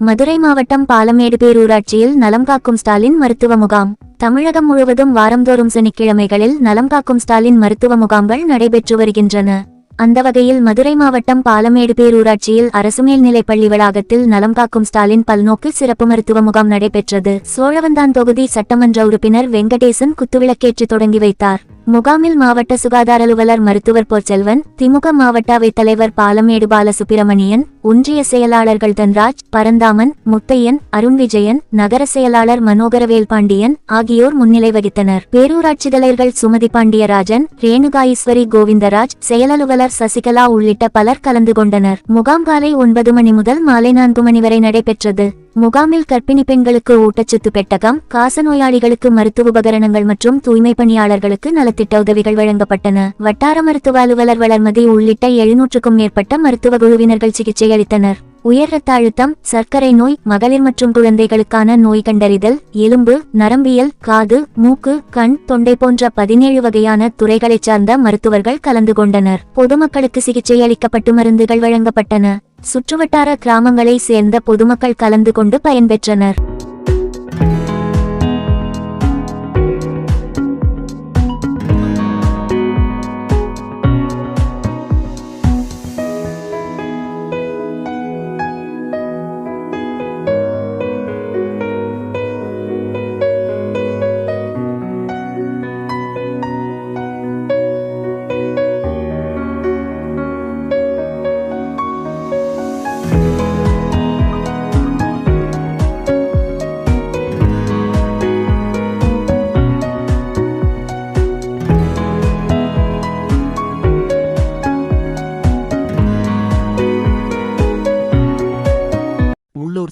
மதுரை மாவட்டம் பாலமேடு பேரூராட்சியில் நலம் காக்கும் ஸ்டாலின் மருத்துவ முகாம். தமிழகம் முழுவதும் வாரந்தோறும் சனிக்கிழமைகளில் நலம் காக்கும் ஸ்டாலின் மருத்துவ முகாம்கள் நடைபெற்று வருகின்றன. அந்த வகையில் மதுரை மாவட்டம் பாலமேடு பேரூராட்சியில் அரசு மேல்நிலைப்பள்ளி வளாகத்தில் நலம் காக்கும் ஸ்டாலின் பல்நோக்கு சிறப்பு மருத்துவ முகாம் நடைபெற்றது. சோழவந்தான் தொகுதி சட்டமன்ற உறுப்பினர் வெங்கடேசன் குத்துவிளக்கேற்று தொடங்கி வைத்தார். முகாமில் மாவட்ட சுகாதார அலுவலர் மருத்துவர் போர்ச்செல்வன் திமுக மாவட்ட அவைத் தலைவர் பாலமேடு பாலசுப்பிரமணியன் ஒன்றிய செயலாளர்கள் தன்ராஜ் பரந்தாமன் முத்தையன் அருண் விஜயன் நகர செயலாளர் மனோகரவேல் பாண்டியன் ஆகியோர் முன்னிலை வகித்தனர். பேரூராட்சி தலைவர்கள் சுமதி பாண்டியராஜன் ரேணுகா ஈஸ்வரி கோவிந்தராஜ் செயலலுவலர் சசிகலா உள்ளிட்ட பலர் கலந்து கொண்டனர். முகாம் காலை ஒன்பது மணி முதல் மாலை நான்கு மணி வரை நடைபெற்றது. முகாமில் கர்ப்பிணி பெண்களுக்கு ஊட்டச்சத்து பெட்டகம் காசநோயாளிகளுக்கு மருத்துவ உபகரணங்கள் மற்றும் தூய்மை பணியாளர்களுக்கு நலத்திட்ட உதவிகள் வழங்கப்பட்டன. வட்டார மருத்துவ அலுவலர் வளர்மதி உள்ளிட்ட எழுநூற்றுக்கும் மேற்பட்ட மருத்துவ குழுவினர்கள் சிகிச்சை அளித்தனர். உயர் ரத்த அழுத்தம் சர்க்கரை நோய் மகளிர் மற்றும் குழந்தைகளுக்கான நோய் கண்டறிதல் எலும்பு நரம்பியல் காது மூக்கு கண் தொண்டை போன்ற பதினேழு வகையான துறைகளைச் சார்ந்த மருத்துவர்கள் கலந்து கொண்டனர். பொதுமக்களுக்கு சிகிச்சை அளிக்கப்பட்டு மருந்துகள் வழங்கப்பட்டன. சுற்றுவட்டார கிராமங்களை சேர்ந்த பொதுமக்கள் கலந்து கொண்டு பயன்பெற்றனர்.